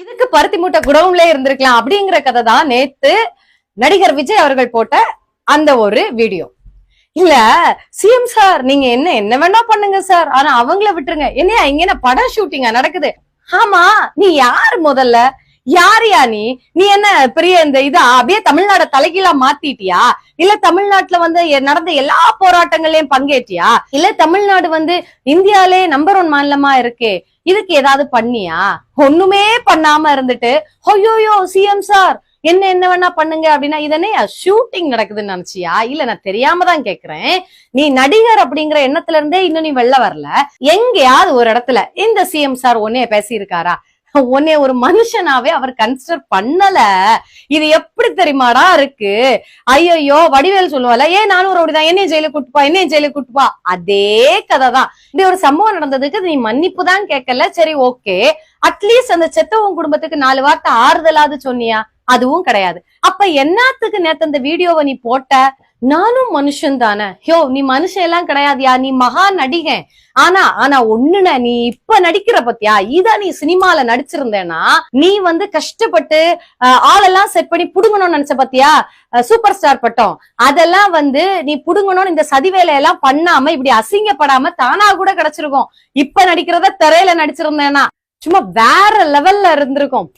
இதுக்கு பருத்தி மூட்டை குடவுன்ல இருந்திருக்கலாம் அப்படிங்கிற கதை தான் நேத்து நடிகர் விஜய் அவர்கள் போட்ட அந்த ஒரு வீடியோ. இல்ல சிஎம் சார் நீங்க என்ன என்ன வேணா பண்ணுங்க சார். ஆனா அவங்கள விட்டுருங்க. என்னையா இங்க என்ன படம் ஷூட்டிங்கா நடக்குது? ஆமா நீ யார் முதல்ல? யாரியா நீ? நீ என்ன பெரிய இந்த இது அப்படியே தமிழ்நாட தலைகீழா மாத்திட்டியா? இல்ல தமிழ்நாட்டுல வந்து நடந்த எல்லா போராட்டங்களையும் பங்கேற்றியா? இல்ல தமிழ்நாடு வந்து இந்தியாலே நம்பர் ஒன் மாநிலமா இருக்கே. இதுக்கு ஏதாவது பண்ணியா? ஒண்ணுமே பண்ணாம இருந்துட்டு ஐயோயோ சிஎம் சார் என்ன என்ன வேணா பண்ணுங்க அப்படின்னா இதனே ஷூட்டிங் நடக்குதுன்னு நினைச்சியா? இல்ல நான் தெரியாம தான் கேக்குறேன். நீ நடிகர் அப்படிங்கிற எண்ணத்துல இருந்தே இன்னும் நீ வெளில வரல. எங்கேயாவது ஒரு இடத்துல இந்த சிஎம் சார் ஒன்னே பேசியிருக்காரா? உன்னை ஒரு மனுஷனாவே அவர் கன்சிடர் பண்ணல. இது எப்படி தெரியுமாடா இருக்கு? ஐயோ வடிவேல் சொல்லுவாள் ஏன் நானும் ஒரு அப்படிதான். என்னையும் ஜெயிலுக்கு கூட்டுப்பா என்னையும் ஜெயிலுக்கு கூட்டுப்பா அதே கதை தான் இப்படி ஒரு சம்பவம் நடந்ததுக்கு நீ மன்னிப்பு தான் கேட்கல. சரி ஓகே. அட்லீஸ்ட் அந்த செத்தவன் குடும்பத்துக்கு நாலு வார்த்தை ஆறுதலாவது சொன்னியா? அதுவும் கிடையாது. அப்ப என்னத்துக்கு நேத்து அந்த வீடியோவை நீ போட்ட? நானும் மனுஷன் தானே. யோ நீ மனுஷன் எல்லாம் கிடையாதுயா. நீ மகா நடிகன். ஆனா ஆனா ஒண்ணுன நீ இப்ப நடிக்கிற பத்தியா? இதா நீ சினிமால நடிச்சிருந்தேன்னா நீ வந்து கஷ்டப்பட்டு ஆளெல்லாம் செட் பண்ணி புடுங்கணும்னு நினைச்ச பத்தியா? சூப்பர் ஸ்டார் பட்டம். அதெல்லாம் வந்து நீ புடுங்கணும்னு இந்த சதி வேலையெல்லாம் பண்ணாம இப்படி அசிங்கப்படாம தானா கூட கிடைச்சிருக்கும். இப்ப நடிக்கிறத திரையில நடிச்சிருந்தேன்னா சும்மா வேற லெவல்ல இருந்திருக்கும்.